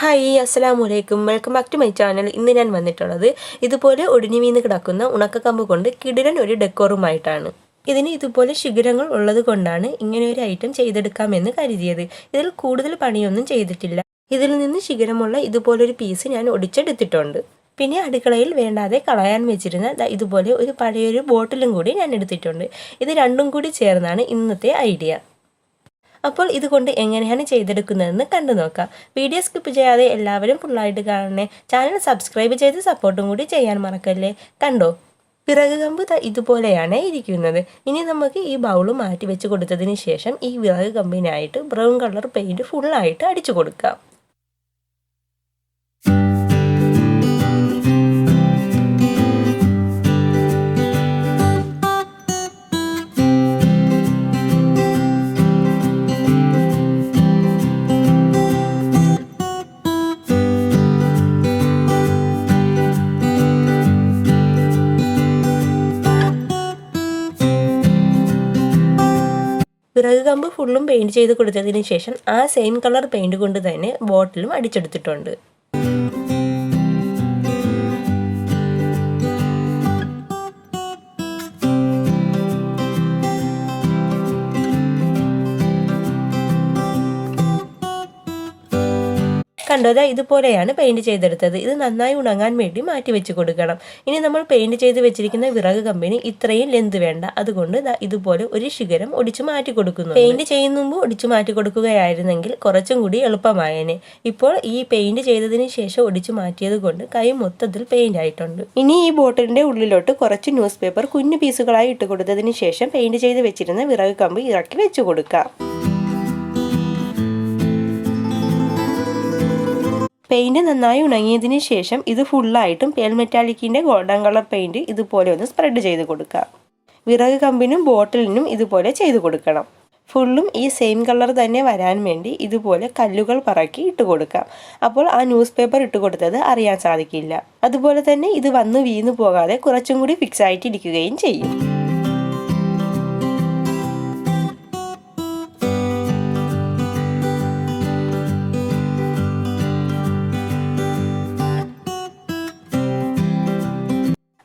Hi അസ്സലാമു വലൈക്കും welcome back to my channel ഇന്ന് ഞാൻ വന്നിട്ടുള്ളത് ഇതുപോലെ ഒടിഞ്ഞു വീണ് കിടക്കുന്ന ഉണക്കക്കമ്പ് കൊണ്ട് കിടിലൻ ഒരു ഡെക്കോറുമായിട്ടാണ്. ഇതിന് ഇതുപോലെ ശിഖരങ്ങൾ ഉള്ളത് കൊണ്ടാണ് ഇങ്ങനെ ഒരു ഐറ്റം ചെയ്തെടുക്കാമെന്ന് കരുതിയത്. ഇതിൽ കൂടുതൽ പണിയൊന്നും ചെയ്തിട്ടില്ല. ഇതിൽ നിന്ന് ശിഖരമുള്ള ഇതുപോലൊരു പീസ് ഞാൻ ഒടിച്ചെടുത്തിട്ടുണ്ട്. പിന്നെ അടുക്കളയിൽ വേണ്ടാതെ കളയാൻ വെച്ചിരുന്ന ഇതുപോലെ ഒരു പഴയൊരു ബോട്ടിലും കൂടി ഞാൻ എടുത്തിട്ടുണ്ട്. ഇത് രണ്ടും കൂടി ചേർന്നാണ് ഇന്നത്തെ ഐഡിയ അപ്പോൾ ഇതുകൊണ്ട് എങ്ങനെയാണ് ചെയ്തെടുക്കുന്നതെന്ന് കണ്ടു നോക്കാം. വീഡിയോ സ്കിപ്പ് ചെയ്യാതെ എല്ലാവരും ഫുള്ളായിട്ട് കാണണേ. ചാനൽ സബ്സ്ക്രൈബ് ചെയ്ത് സപ്പോർട്ടും കൂടി ചെയ്യാൻ മറക്കല്ലേ? കണ്ടോ? വിറക് കമ്പ് ഇതുപോലെയാണ് ഇരിക്കുന്നത്. ഇനി നമുക്ക് ഈ ബൗൾ മാറ്റി വെച്ച് കൊടുത്തതിന് ശേഷം ഈ വിറക് കമ്പിനായിട്ട് ബ്രൗൺ കളർ പെയിന്റ് ഫുള്ളായിട്ട് അടിച്ചു കൊടുക്കാം. വിറക് കമ്പ് ഫുള്ളും പെയിന്റ് ചെയ്ത് കൊടുത്തതിന് ശേഷം ആ സെയിം കളർ പെയിന്റ് കൊണ്ട് തന്നെ ബോട്ടിലും അടിച്ചെടുത്തിട്ടുണ്ട്. കണ്ടോ? ദാ ഇതുപോലെയാണ് പെയിന്റ് ചെയ്തെടുത്തത്. ഇത് നന്നായി ഉണങ്ങാൻ വേണ്ടി മാറ്റി വെച്ച് കൊടുക്കണം. ഇനി നമ്മൾ പെയിന്റ് ചെയ്ത് വെച്ചിരിക്കുന്ന വിറക് കമ്പനി ഇത്രയും ലെന്ത് വേണ്ട. അതുകൊണ്ട് ഇതുപോലെ ഒരു ശിഖരം ഒടിച്ചു മാറ്റി കൊടുക്കുന്നു. പെയിന്റ് ചെയ്യുന്ന മുമ്പ് ഒടിച്ചു മാറ്റി കൊടുക്കുകയായിരുന്നെങ്കിൽ കുറച്ചും കൂടി എളുപ്പമായേനെ. ഇപ്പോൾ ഈ പെയിന്റ് ചെയ്തതിന് ശേഷം ഒടിച്ചു മാറ്റിയത് കൊണ്ട് കൈ മൊത്തത്തിൽ പെയിന്റ് ആയിട്ടുണ്ട്. ഇനി ഈ ബോട്ടിലിന്റെ ഉള്ളിലോട്ട് കുറച്ച് ന്യൂസ് പേപ്പർ കുഞ്ഞു പീസുകളായി ഇട്ട് കൊടുത്തതിന് ശേഷം പെയിന്റ് ചെയ്ത് വെച്ചിരുന്ന വിറക് കമ്പ് ഇറക്കി വെച്ചു കൊടുക്കാം. പെയിന്റ് നന്നായി ഉണങ്ങിയതിന് ശേഷം ഇത് ഫുള്ളായിട്ടും പേൽ മെറ്റാലിക്കിന്റെ ഗോൾഡൻ കളർ പെയിന്റ് ഇതുപോലെ ഒന്ന് സ്പ്രെഡ് ചെയ്ത് കൊടുക്കുക. വിറക് കമ്പിനും ബോട്ടിലിനും ഇതുപോലെ ചെയ്ത് കൊടുക്കണം. ഫുള്ളും ഈ സെയിം കളർ തന്നെ വരാൻ വേണ്ടി ഇതുപോലെ കല്ലുകൾ പറക്കി ഇട്ട് കൊടുക്കാം അപ്പോൾ ആ ന്യൂസ് പേപ്പർ ഇട്ട് കൊടുത്തത് അറിയാൻ സാധിക്കില്ല. അതുപോലെ തന്നെ ഇത് വന്ന് വീണു പോകാതെ കുറച്ചും കൂടി ഫിക്സ് ആയിട്ടിരിക്കുകയും ചെയ്യും.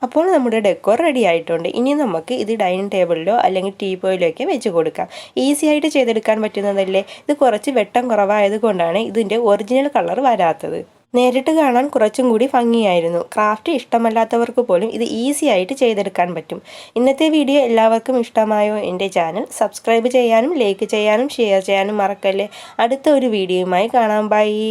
അപ്പോൾ നമ്മുടെ ഡെക്കോർ റെഡി ആയിട്ടുണ്ട്. ഇനി നമുക്ക് ഇത് ഡൈനിങ് ടേബിളിലോ അല്ലെങ്കിൽ ടീപ്പോയിലോ ഒക്കെ വെച്ച് കൊടുക്കാം. ഈസി ആയിട്ട് ചെയ്തെടുക്കാൻ പറ്റുന്നതല്ലേ? ഇത് കുറച്ച് വെട്ടം കുറവായത് കൊണ്ടാണ് ഇതിന്റെ ഒറിജിനൽ കളർ വരാത്തത്. നേരിട്ട് കാണാൻ കുറച്ചും കൂടി ഭംഗിയായിരുന്നു. ക്രാഫ്റ്റ് ഇഷ്ടമല്ലാത്തവർക്ക് പോലും ഇത് ഈസി ആയിട്ട് ചെയ്തെടുക്കാൻ പറ്റും. ഇന്നത്തെ വീഡിയോ എല്ലാവർക്കും ഇഷ്ടമായോ? എന്റെ ചാനൽ സബ്സ്ക്രൈബ് ചെയ്യാനും ലൈക്ക് ചെയ്യാനും ഷെയർ ചെയ്യാനും മറക്കല്ലേ? അടുത്ത ഒരു വീഡിയോയുമായി കാണാം. ബൈ